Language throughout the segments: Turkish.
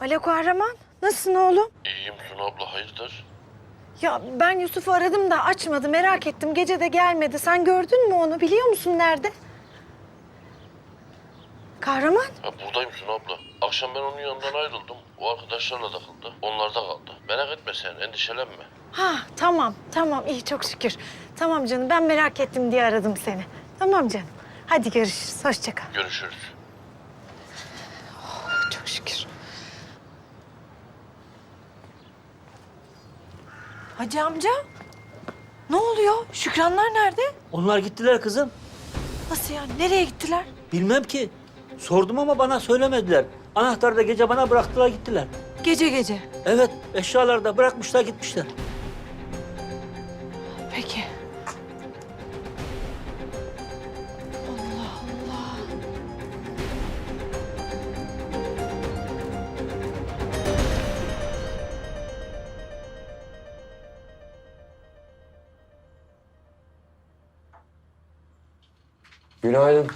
Alo Kahraman, nasılsın oğlum? İyiyim Suna abla hayırdır? Ya ben Yusuf'u aradım da açmadı, merak ettim. Gece de gelmedi. Sen gördün mü onu? Biliyor musun nerede? Kahraman? Ha, buradayım Suna abla. Akşam ben onun yanından ayrıldım. O arkadaşlarla takıldı. Onlar da kaldı. Merak etme sen endişelenme. Ha tamam, tamam. iyi çok şükür. Tamam canım, ben merak ettim diye aradım seni. Tamam canım. Hadi görüşürüz, hoşça kal. Görüşürüz. Çok şükür. Hacı amca, ne oluyor? Şükranlar nerede? Onlar gittiler kızım. Nasıl yani? Nereye gittiler? Bilmem ki. Sordum ama bana söylemediler. Anahtarı da gece bana bıraktılar gittiler. Gece gece. Evet eşyaları da bırakmışlar gitmişler. Peki. Günaydın.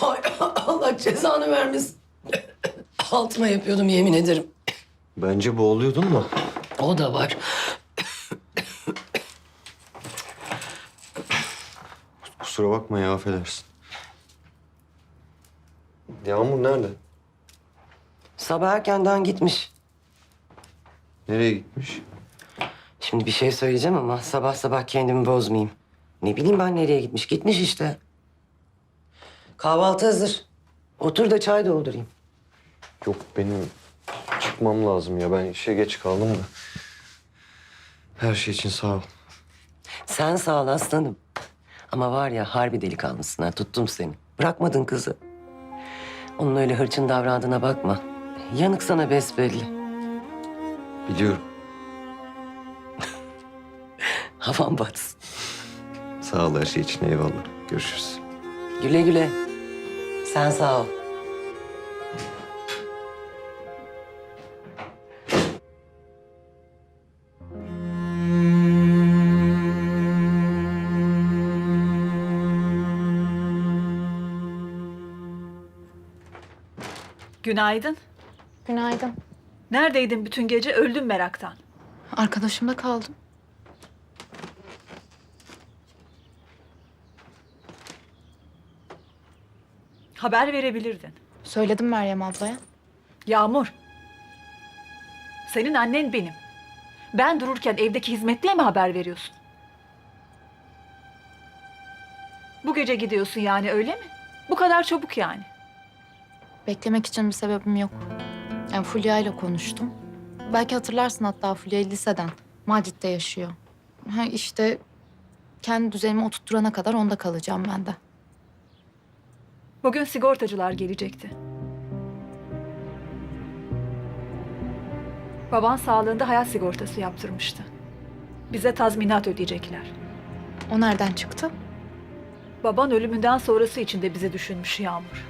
Ay, Allah cezanı vermesin. Altıma yapıyordum yemin ederim. Bence boğuluyordun mu? O da var. Kusura bakma ya affedersin. Yağmur nerede? Sabah erkenden gitmiş. Nereye gitmiş? Şimdi bir şey söyleyeceğim ama sabah sabah kendimi bozmayayım. Ne bileyim ben nereye gitmiş. Gitmiş işte. Kahvaltı hazır. Otur da çay doldurayım. Yok benim çıkmam lazım ya. Ben işe geç kaldım da. Her şey için sağ ol. Sen sağ ol aslanım. Ama var ya harbi delikanlısın ha. Tuttum seni. Bırakmadın kızı. Onun öyle hırçın davrandığına bakma. Yanık sana besbelli. Biliyorum. Havan batsın. Sağ ol her şey için eyvallah. Görüşürüz. Güle güle. Sen sağ ol. Günaydın. Günaydın. Neredeydin bütün gece? Öldüm meraktan. Arkadaşımda kaldım. Haber verebilirdin. Söyledim Meryem ablaya. Yağmur. Senin annen benim. Ben dururken evdeki hizmetliye mi haber veriyorsun? Bu gece gidiyorsun yani öyle mi? Bu kadar çabuk yani. Beklemek için bir sebebim yok. Yani Fulya ile konuştum. Belki hatırlarsın hatta Fulya'yı liseden. Macit'te yaşıyor. Ha işte kendi düzenimi oturtturana kadar onda kalacağım ben de. Bugün sigortacılar gelecekti. Baban sağlığında hayat sigortası yaptırmıştı. Bize tazminat ödeyecekler. O nereden çıktı? Baban ölümünden sonrası için de bizi düşünmüş Yağmur.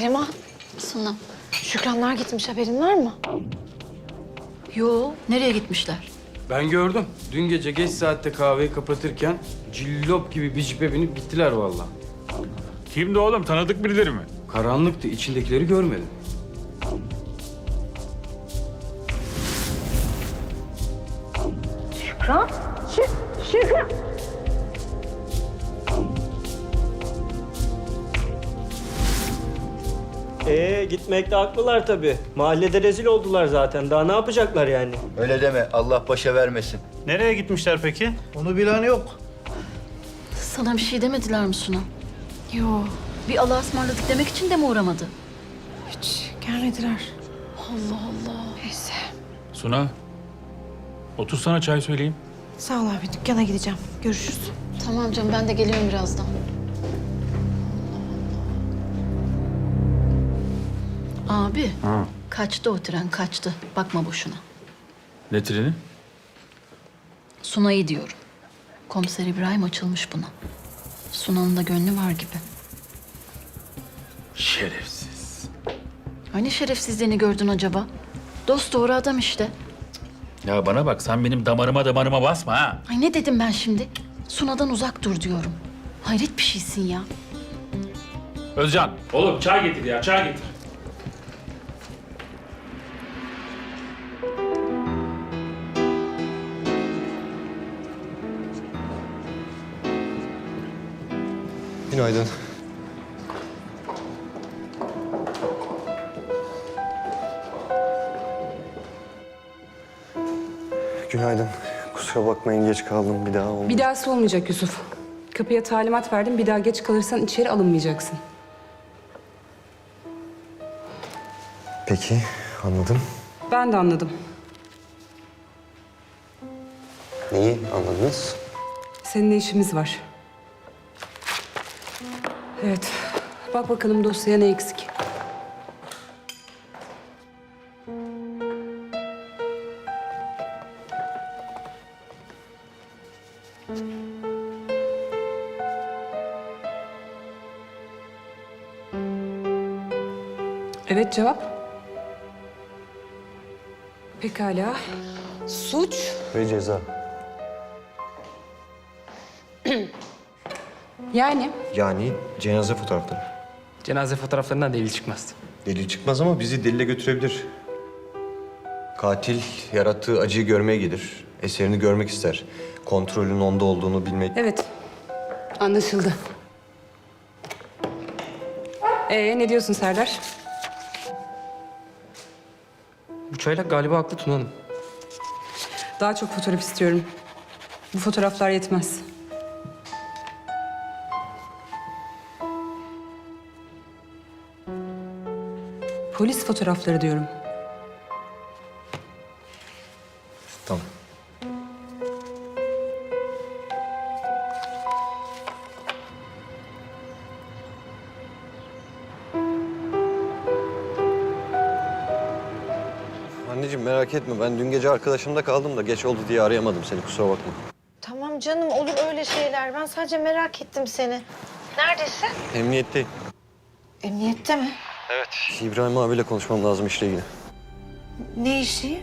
Neriman, Suna. Şükranlar gitmiş haberin var mı? Yo, nereye gitmişler? Ben gördüm. Dün gece geç saatte kahveyi kapatırken cillop gibi bir cipe binip gittiler vallahi. Kimdi oğlum? Tanıdık birileri mi? Karanlıktı, içindekileri görmedim. Ee gitmekte haklılar tabii. Mahallede rezil oldular zaten. Daha ne yapacaklar yani? Öyle deme. Allah başa vermesin. Nereye gitmişler peki? Onu bilen yok. Sana bir şey demediler mi Suna? Yo, Bir Allah'a ısmarladık demek için de mi uğramadı? hiç gelmediler. Allah Allah. Neyse. Suna. Otur sana çay söyleyeyim. Sağ ol abi, dükkana gideceğim. Görüşürüz. Tamam canım ben de geliyorum birazdan. Abi. Kaçtı o tren kaçtı. Bakma boşuna. Ne treni? Sunay'ı diyorum. Komiser İbrahim açılmış buna. Sunan'ın da gönlü var gibi. Şerefsiz. Hani şerefsizliğini gördün acaba? Dost doğru adam işte. Ya bana bak sen benim damarıma damarıma basma ha. Ay ne dedim ben şimdi? Suna'dan uzak dur diyorum. Hayret bir şeysin ya. Özcan. Oğlum çay getir ya çay getir. Günaydın. Günaydın. Kusura bakmayın geç kaldım bir daha olmadı. Bir dahası olmayacak Yusuf. Kapıya talimat verdim. Bir daha geç kalırsan içeri alınmayacaksın. Peki anladım. Ben de anladım. Neyi anladınız? Seninle işimiz var. Evet. Bak bakalım dosyaya ne eksik. Evet cevap. Pekala. Suç Ve ceza. Yani Yani cenaze fotoğrafları. Cenaze fotoğraflarından delil çıkmaz. Delil çıkmaz ama bizi delile götürebilir. Katil yarattığı acıyı görmeye gelir. Eserini görmek ister. Kontrolün onda olduğunu bilmek. Evet. Anlaşıldı. Ee ne diyorsun Serdar? Bu çaylak galiba haklı Tuna Hanım. Daha çok fotoğraf istiyorum. Bu fotoğraflar yetmez. Polis fotoğrafları diyorum. Tamam. Anneciğim merak etme ben dün gece arkadaşımda kaldım da geç oldu diye arayamadım seni kusura bakma. Tamam canım olur öyle şeyler. Ben sadece merak ettim seni. Neredesin? Emniyetteyim. Emniyette mi? İbrahim abiyle konuşmam lazım işle ilgili. Ne işi?